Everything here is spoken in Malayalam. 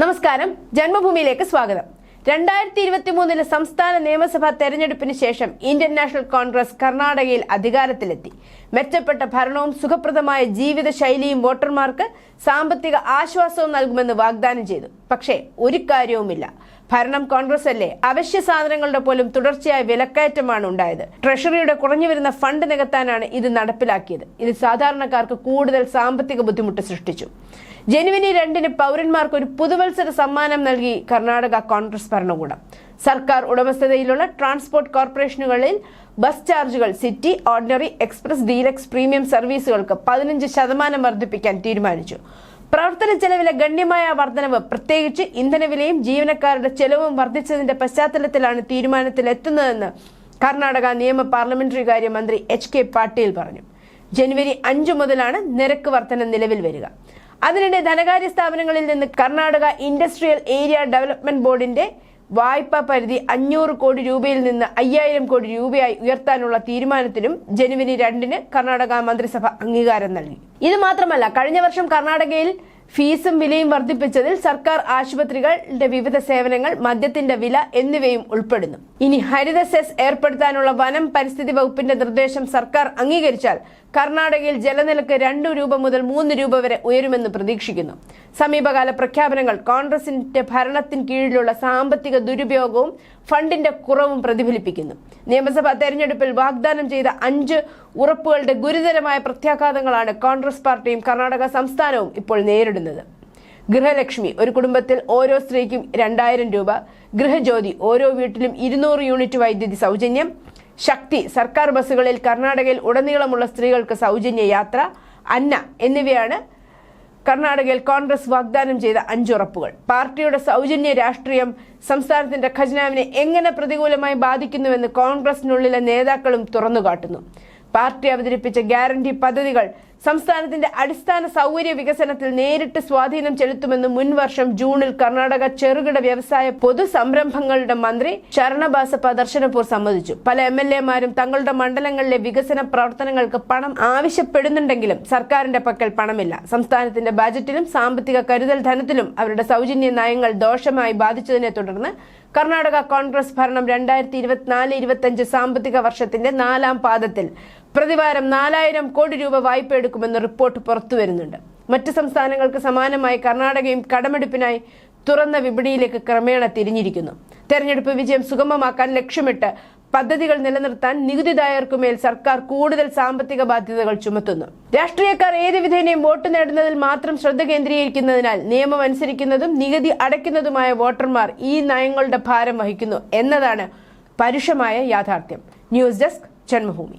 നമസ്കാരം. ജന്മഭൂമിയിലേക്ക് സ്വാഗതം. രണ്ടായിരത്തി ഇരുപത്തി മൂന്നിലെ സംസ്ഥാന നിയമസഭാ തെരഞ്ഞെടുപ്പിന് ശേഷം ഇന്ത്യൻ നാഷണൽ കോൺഗ്രസ് കർണാടകയിൽ അധികാരത്തിലെത്തി. മെച്ചപ്പെട്ട ഭരണവും സുഖപ്രദമായ ജീവിത ശൈലിയും വോട്ടർമാർക്ക് സാമ്പത്തിക ആശ്വാസവും നൽകുമെന്ന് വാഗ്ദാനം ചെയ്തു. പക്ഷേ ഒരു കാര്യവുമില്ല. ഭരണം കോൺഗ്രസ് അല്ലേ അവശ്യ സാധനങ്ങളുടെ പോലും തുടർച്ചയായ വിലക്കയറ്റമാണ് ഉണ്ടായത് ട്രഷറിയുടെ കുറഞ്ഞു വരുന്ന ഫണ്ട് നികത്താനാണ് ഇത് നടപ്പിലാക്കിയത്. ഇത് സാധാരണക്കാർക്ക് കൂടുതൽ സാമ്പത്തിക ബുദ്ധിമുട്ട് സൃഷ്ടിച്ചു. ജനുവരി രണ്ടിന് പൗരന്മാർക്ക് ഒരു പുതുവത്സര സമ്മാനം നൽകി കർണാടക കോൺഗ്രസ് ഭരണകൂടം. സർക്കാർ ഉടമസ്ഥതയിലുള്ള ട്രാൻസ്പോർട്ട് കോർപ്പറേഷനുകളിൽ ബസ് ചാർജുകൾ city ordinary express deluxe premium സർവീസുകൾക്ക് പതിനഞ്ച് ശതമാനം വർദ്ധിപ്പിക്കാൻ തീരുമാനിച്ചു. പ്രവർത്തന ചെലവിലെ ഗണ്യമായ വർധനവ് പ്രത്യേകിച്ച് ഇന്ധനവിലയും ജീവനക്കാരുടെ ചെലവും വർദ്ധിച്ചതിന്റെ പശ്ചാത്തലത്തിലാണ് തീരുമാനത്തിലെത്തുന്നതെന്ന് കർണാടക നിയമ പാർലമെന്ററി കാര്യമന്ത്രി എച്ച് കെ പാട്ടീൽ പറഞ്ഞു. ജനുവരി അഞ്ചു മുതലാണ് നിരക്ക് വർധന നിലവിൽ വരിക. അതിനിടെ ധനകാര്യ സ്ഥാപനങ്ങളിൽ നിന്ന് കർണാടക ഇൻഡസ്ട്രിയൽ ഏരിയ ഡെവലപ്മെന്റ് ബോർഡിന്റെ വായ്പാ പരിധി അഞ്ഞൂറ് കോടി രൂപയിൽ നിന്ന് അയ്യായിരം കോടി രൂപയായി ഉയർത്താനുള്ള തീരുമാനത്തിനും ജനുവരി രണ്ടിന് കർണാടക മന്ത്രിസഭ അംഗീകാരം നൽകി. ഇത് മാത്രമല്ല കഴിഞ്ഞ വർഷം കർണാടകയിൽ ഫീസും വിലയും വർദ്ധിപ്പിച്ചതിൽ സർക്കാർ ആശുപത്രികളുടെ വിവിധ സേവനങ്ങൾ മദ്യത്തിന്റെ വില എന്നിവയും ഉൾപ്പെടുന്നു. ഇനി ഹരിത സെസ് ഏർപ്പെടുത്താനുള്ള വനം പരിസ്ഥിതി വകുപ്പിന്റെ നിർദ്ദേശം സർക്കാർ അംഗീകരിച്ചാൽ കർണാടകയിൽ ജലനിരക്ക് രണ്ടു രൂപ മുതൽ മൂന്ന് രൂപ വരെ ഉയരുമെന്ന് പ്രതീക്ഷിക്കുന്നു. സമീപകാല പ്രഖ്യാപനങ്ങൾ കോൺഗ്രസിന്റെ ഭരണത്തിന് കീഴിലുള്ള സാമ്പത്തിക ദുരുപയോഗവും ഫണ്ടിന്റെ കുറവും പ്രതിഫലിപ്പിക്കുന്നു. നിയമസഭാ തെരഞ്ഞെടുപ്പിൽ വാഗ്ദാനം ചെയ്ത അഞ്ച് ഉറപ്പുകളുടെ ഗുരുതരമായ പ്രത്യാഘാതങ്ങളാണ് കോൺഗ്രസ് പാർട്ടിയും കർണാടക സംസ്ഥാനവും ഇപ്പോൾ നേരിടുന്നത്. ഗൃഹലക്ഷ്മി ഒരു കുടുംബത്തിൽ ഓരോ സ്ത്രീക്കും രണ്ടായിരം രൂപ ഗൃഹജ്യോതി ഓരോ വീട്ടിലും ഇരുന്നൂറ് യൂണിറ്റ് വൈദ്യുതി സൗജന്യം ശക്തി സർക്കാർ ബസ്സുകളിൽ കർണാടകയിൽ ഉടനീളമുള്ള സ്ത്രീകൾക്ക് സൗജന്യ യാത്ര അന്ന എന്നിവയാണ് കർണാടകയിൽ കോൺഗ്രസ് വാഗ്ദാനം ചെയ്ത അഞ്ചുറപ്പുകൾ പാർട്ടിയുടെ സൗജന്യ രാഷ്ട്രീയം സംസ്ഥാനത്തിന്റെ ഖജനാവിനെ എങ്ങനെ പ്രതികൂലമായി ബാധിക്കുന്നുവെന്ന് കോൺഗ്രസിനുള്ളിലെ നേതാക്കളും തുറന്നുകാട്ടുന്നു. പാർട്ടി അവതരിപ്പിച്ച ഗ്യാരണ്ടി പദ്ധതികൾ സംസ്ഥാനത്തിന്റെ അടിസ്ഥാന സൗകര്യ വികസനത്തിൽ നേരിട്ട് സ്വാധീനം ചെലുത്തുമെന്ന് മുൻവർഷം ജൂണിൽ കർണാടക ചെറുകിട വ്യവസായ പൊതു സംരംഭങ്ങളുടെ മന്ത്രി ശരണബാസ പ്രദർശനപൂർ സമ്മതിച്ചു. പല എം എൽ എമാരും തങ്ങളുടെ മണ്ഡലങ്ങളിലെ വികസന പ്രവർത്തനങ്ങൾക്ക് പണം ആവശ്യപ്പെടുന്നുണ്ടെങ്കിലും സർക്കാരിന്റെ പക്കൽ പണമില്ല. സംസ്ഥാനത്തിന്റെ ബജറ്റിലും സാമ്പത്തിക കരുതൽ ധനത്തിലും അവരുടെ സൗജന്യ നയങ്ങൾ ദോഷമായി ബാധിച്ചതിനെ തുടർന്ന് കർണാടക കോൺഗ്രസ് ഭരണം രണ്ടായിരത്തി ഇരുപത്തിനാല് ഇരുപത്തിയഞ്ച് സാമ്പത്തിക വർഷത്തിന്റെ നാലാം പാദത്തിൽ പ്രതിവാരം നാലായിരം കോടി രൂപ വായ്പ എടുക്കുമെന്ന് റിപ്പോർട്ട് പുറത്തു വരുന്നുണ്ട്. മറ്റ് സംസ്ഥാനങ്ങൾക്ക് സമാനമായി കർണാടകയും കടമെടുപ്പിനായി തുറന്ന വിപണിയിലേക്ക് ക്രമേണ തിരിഞ്ഞിരിക്കുന്നു. തെരഞ്ഞെടുപ്പ് വിജയം സുഗമമാക്കാൻ ലക്ഷ്യമിട്ട് പദ്ധതികൾ നിലനിർത്താൻ നികുതിദായകർക്കുമേൽ സർക്കാർ കൂടുതൽ സാമ്പത്തിക ബാധ്യതകൾ ചുമത്തുന്നു. രാഷ്ട്രീയക്കാർ ഏത് വിധേനയും വോട്ട് നേടുന്നതിൽ മാത്രം ശ്രദ്ധ കേന്ദ്രീകരിക്കുന്നതിനാൽ നിയമം അനുസരിക്കുന്നതും നികുതി അടയ്ക്കുന്നതുമായ വോട്ടർമാർ ഈ നയങ്ങളുടെ ഭാരം വഹിക്കുന്നു എന്നതാണ് പരുഷമായ യാഥാർത്ഥ്യം. News desk Janmabhumi.